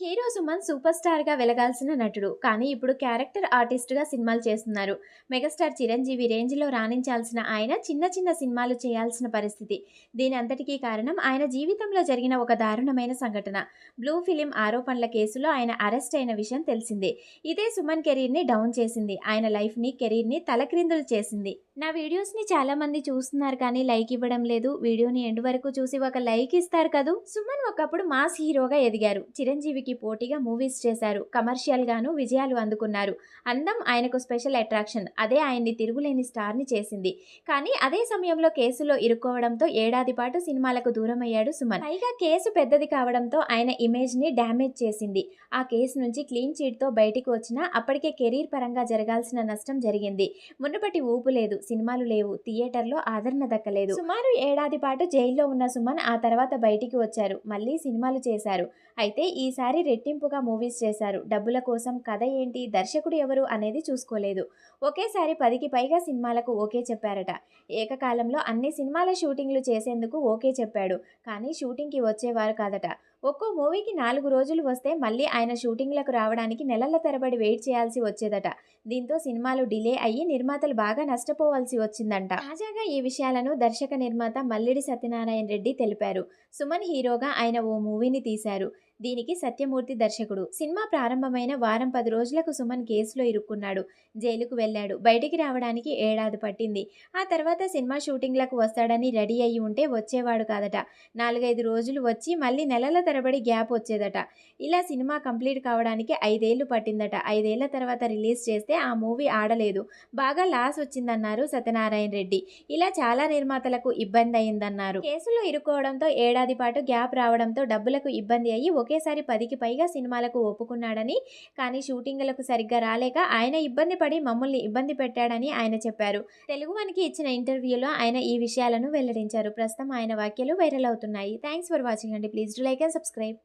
Hero Suman super స్టార్గా వెలగాల్సిన నటుడు. కానీ ఇప్పుడు క్యారెక్టర్ ఆర్టిస్ట్గా సినిమాలు చేస్తున్నారు. మెగాస్టార్ చిరంజీవి రేంజ్లో రాణించాల్సిన ఆయన చిన్న చిన్న సినిమాలు చేయాల్సిన పరిస్థితి. దీని అంతటికీ కారణం ఆయన జీవితంలో జరిగిన ఒక దారుణమైన సంఘటన. బ్లూ ఫిలిం ఆరోపణల కేసులో ఆయన అరెస్ట్ అయిన విషయం తెలిసిందే. ఇదే సుమన్ కెరీర్ని డౌన్ చేసింది. ఆయన లైఫ్ని కెరీర్ని తలక్రిందులు చేసింది. నా వీడియోస్ని చాలామంది చూస్తున్నారు కానీ లైక్ ఇవ్వడం లేదు. వీడియోని ఎండ్ వరకు చూసి ఒక లైక్ ఇస్తారు కదూ? సుమన్ ఒకప్పుడు మాస్ హీరోగా ఎదిగారు. చిరంజీవికి పోటీగా మూవీస్ చేశారు. కమర్షియల్గాను విజయాలు అందుకున్నారు. అందం ఆయనకు స్పెషల్ అట్రాక్షన్. అదే ఆయన్ని తిరుగులేని స్టార్ని చేసింది. కానీ అదే సమయంలో కేసులో ఇరుక్కోవడంతో ఏడాది పాటు సినిమాలకు దూరమయ్యాడు సుమన్. పైగా కేసు పెద్దది కావడంతో ఆయన ఇమేజ్ని డ్యామేజ్ చేసింది. ఆ కేసు నుంచి క్లీన్ చీట్తో బయటికి వచ్చినా అప్పటికే కెరీర్ పరంగా జరగాల్సిన నష్టం జరిగింది. మునుపటి ఊపు లేదు. సినిమాలు లేవు. థియేటర్లో ఆదరణ దక్కలేదు. సుమారు ఏడాది పాటు జైల్లో ఉన్న సుమన్ ఆ తర్వాత బయటికి వచ్చారు. మళ్ళీ సినిమాలు చేశారు. అయితే ఈసారి రెట్టింపుగా మూవీస్ చేశారు. డబ్బుల కోసం కథ ఏంటి? దర్శకుడు ఎవరు? అనేది చూసుకోలేదు. ఒకేసారి పదికి పైగా సినిమాలకు ఓకే చెప్పారట. ఏకకాలంలో అన్ని సినిమాల షూటింగ్లు చేసేందుకు ఓకే చెప్పాడు. కానీ షూటింగ్కి వచ్చేవారు కాదట. ఒక్కో మూవీకి నాలుగు రోజులు వస్తే మళ్ళీ ఆయన షూటింగ్లకు రావడానికి నెలల తరబడి వెయిట్ చేయాల్సి వచ్చేదట. దీంతో సినిమాలు డిలే అయ్యి నిర్మాతలు బాగా నష్టపోవాల్సి వచ్చిందంట. తాజాగా ఈ విషయాలను దర్శక నిర్మాత మల్లిడి సత్యనారాయణ రెడ్డి తెలిపారు. సుమన్ హీరోగా ఆయన ఓ మూవీని తీశారు. దీనికి సత్యమూర్తి దర్శకుడు. సినిమా ప్రారంభమైన వారం పది రోజులకు సుమన్ కేసులో ఇరుక్కున్నాడు. జైలుకు వెళ్ళాడు. బయటికి రావడానికి ఏడాది పట్టింది. ఆ తర్వాత సినిమా షూటింగ్లకు వస్తాడని రెడీ అయ్యి ఉంటే వచ్చేవాడు కాదట. నాలుగైదు రోజులు వచ్చి మళ్ళీ నెలల తరబడి గ్యాప్ వచ్చేదట. ఇలా సినిమా కంప్లీట్ కావడానికి ఐదేళ్ళు పట్టిందట. ఐదేళ్ళ తర్వాత రిలీజ్ చేస్తే ఆ మూవీ ఆడలేదు. బాగా లాస్ వచ్చిందన్నారు సత్యనారాయణ రెడ్డి. ఇలా చాలా నిర్మాతలకు ఇబ్బంది అయిందన్నారు. కేసులో ఇరుక్కోవడంతో ఏడాది పాటు గ్యాప్ రావడంతో డబ్బులకు ఇబ్బంది అయ్యి ఒకేసారి పదికి పైగా సినిమాలకు ఒప్పుకున్నాడని కానీ షూటింగ్లకు సరిగ్గా రాలేక ఆయన ఇబ్బంది పడి మమ్మల్ని ఇబ్బంది పెట్టాడని ఆయన చెప్పారు. తెలుగు వన్కి ఇచ్చిన ఇంటర్వ్యూలో ఆయన ఈ విషయాలను వెల్లడించారు. ప్రస్తుతం ఆయన వ్యాఖ్యలు వైరల్ అవుతున్నాయి. థ్యాంక్స్ ఫర్ వాచింగ్ అండి. Please do like and subscribe.